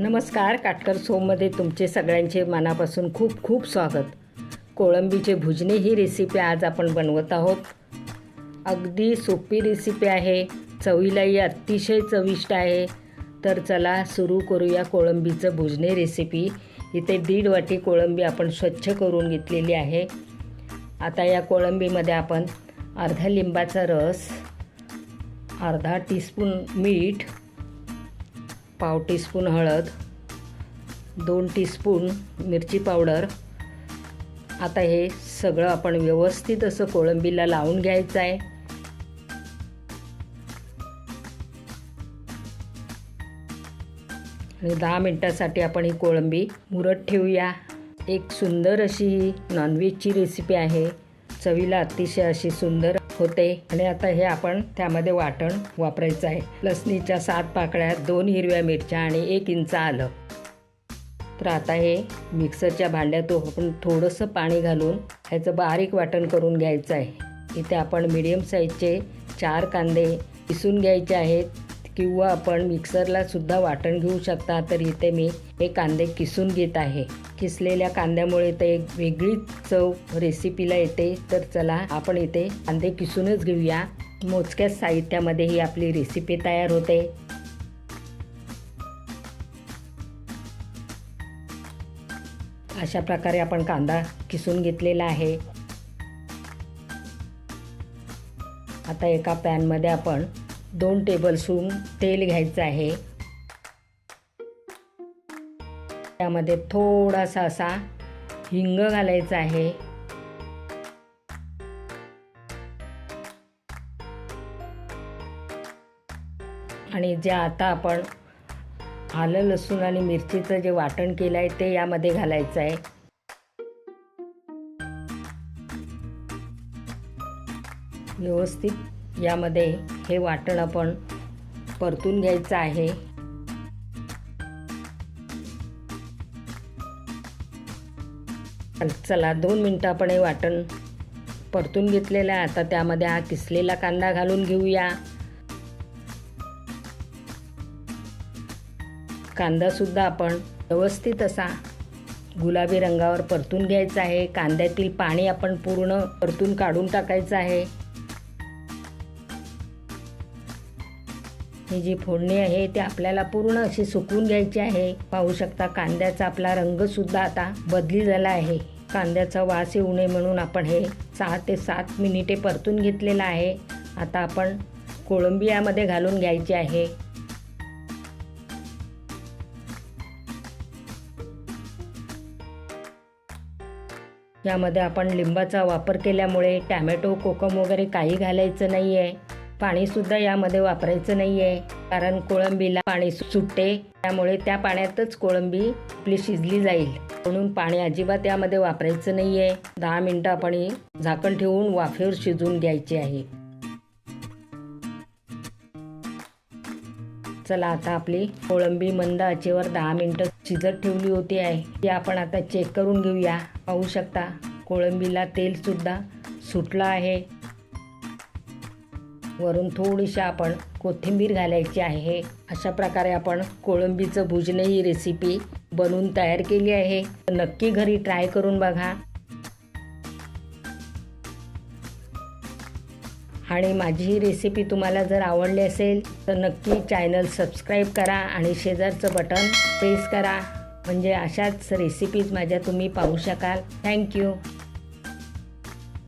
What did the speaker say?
नमस्कार काटकर सोमध्ये तुमचे सगळ्यांचे मनापासून खूप खूप स्वागत. कोळंबीचे भुजणे ही रेसिपी आज आपण बनवत आहोत. अगदी सोपी रेसिपी आहे. चवीलाही अतिशय चविष्ट आहे. तर चला सुरू करूया कोळंबीचं भुजणे रेसिपी इथे दीड वाटी कोळंबी आपण स्वच्छ करून घेतलेली आहे. आता या कोळंबीमध्ये आपण अर्धा लिंबाचा रस अर्धा टीस्पून मीठ पाव टीस्पून हळद दोन टीस्पून मिरची पावडर. आता हे सगळं आपण व्यवस्थित असं कोळंबीला लावून घ्यायचं आहे. आणि दहा मिनटासाठी आपण ही कोळंबी मुरत ठेवूया. एक सुंदर अशी ही नॉनव्हेजची रेसिपी आहे. चवीला अतिशय अशी सुंदर होते. आणि आता हे आपण त्यामध्ये वाटण वापरायचं आहे. लसणीच्या सात पाकळ्या दोन हिरव्या मिरच्या आणि एक इंच आलं. तर आता हे मिक्सरच्या भांड्यात आपण थोडंसं पाणी घालून ह्याचं बारीक वाटण करून घ्यायचं आहे. इथे आपण मिडियम साईजचे चार कांदे किसून घ्यायचे आहेत. किंवा आपण मिक्सरला सुद्धा वाटण घेऊ शकता. तर इथे मी हे कांदे किसून घेत आहे. किसलेल्या कांद्यामुळे ते एक वेगळीच चव रेसिपीला येते. तर चला आपण इथे कांदे किसूनच घेऊया. मोजक्याच साहित्यामध्ये ही आपली रेसिपी तयार होते. अशा प्रकारे आपण कांदा किसून घेतलेला आहे. आता एका पॅनमध्ये आपण दोन टेबलस्पून तेल घ्यायचं आहे. त्यामध्ये थोडासा असा हिंग घालायचा आहे. आणि जे आता आपण आलं लसूण आणि मिरचीचं जे वाटण केलं आहे ते यामध्ये घालायचं आहे. व्यवस्थित यामध्ये हे वाटण आपण परतून घ्यायचं आहे. चला दोन मिनटं आपण हे वाटण परतून घेतलेलं आहे. आता त्यामध्ये हा किसलेला कांदा घालून घेऊया. कांदासुद्धा आपण व्यवस्थित असा गुलाबी रंगावर परतून घ्यायचा आहे. कांद्यातील पाणी आपण पूर्ण परतून काढून टाकायचं आहे. ही जी फोडणी आहे ती आपल्याला पूर्ण अशी सुकवून घ्यायची आहे. पाहू शकता कांद्याचा आपला रंगसुद्धा आता बदली झाला आहे. कांद्याचा वास येऊ नये म्हणून आपण हे सहा ते सात मिनिटे परतून घेतलेलं आहे. आता आपण कोळंबियामध्ये घालून घ्यायची आहे. यामध्ये आपण लिंबाचा वापर केल्यामुळे टॅमॅटो कोकम वगैरे काही घालायचं नाही आहे पाणीसुद्धा यामध्ये वापरायचं नाही आहे कारण कोळंबीला पाणी सुटते. त्यामुळे त्या पाण्यातच कोळंबी आपली शिजली जाईल. म्हणून पाणी अजिबात यामध्ये वापरायचं नाही आहे दहा मिनटं आपण झाकण ठेवून वाफेवर शिजवून घ्यायची आहे. चला आता आपली कोळंबी मंद आचेवर दहा मिनटं शिजत ठेवली होती आहे. ती आपण आता चेक करून घेऊया. पाहू शकता कोळंबीला तेलसुद्धा सुटलं आहे. वरून थोडीशी आपण कोथिंबीर घालायची आहे अशा प्रकारे आपण कोळंबीचं भुजणं ही रेसिपी बनवून तयार केली आहे. नक्की घरी ट्राय करून बघा. आणि माझी ही रेसिपी तुम्हाला जर आवडली असेल तर नक्की चॅनल सबस्क्राईब करा आणि शेजारचं बटन प्रेस करा. म्हणजे अशाच रेसिपीज माझ्या तुम्ही पाहू शकाल. थँक्यू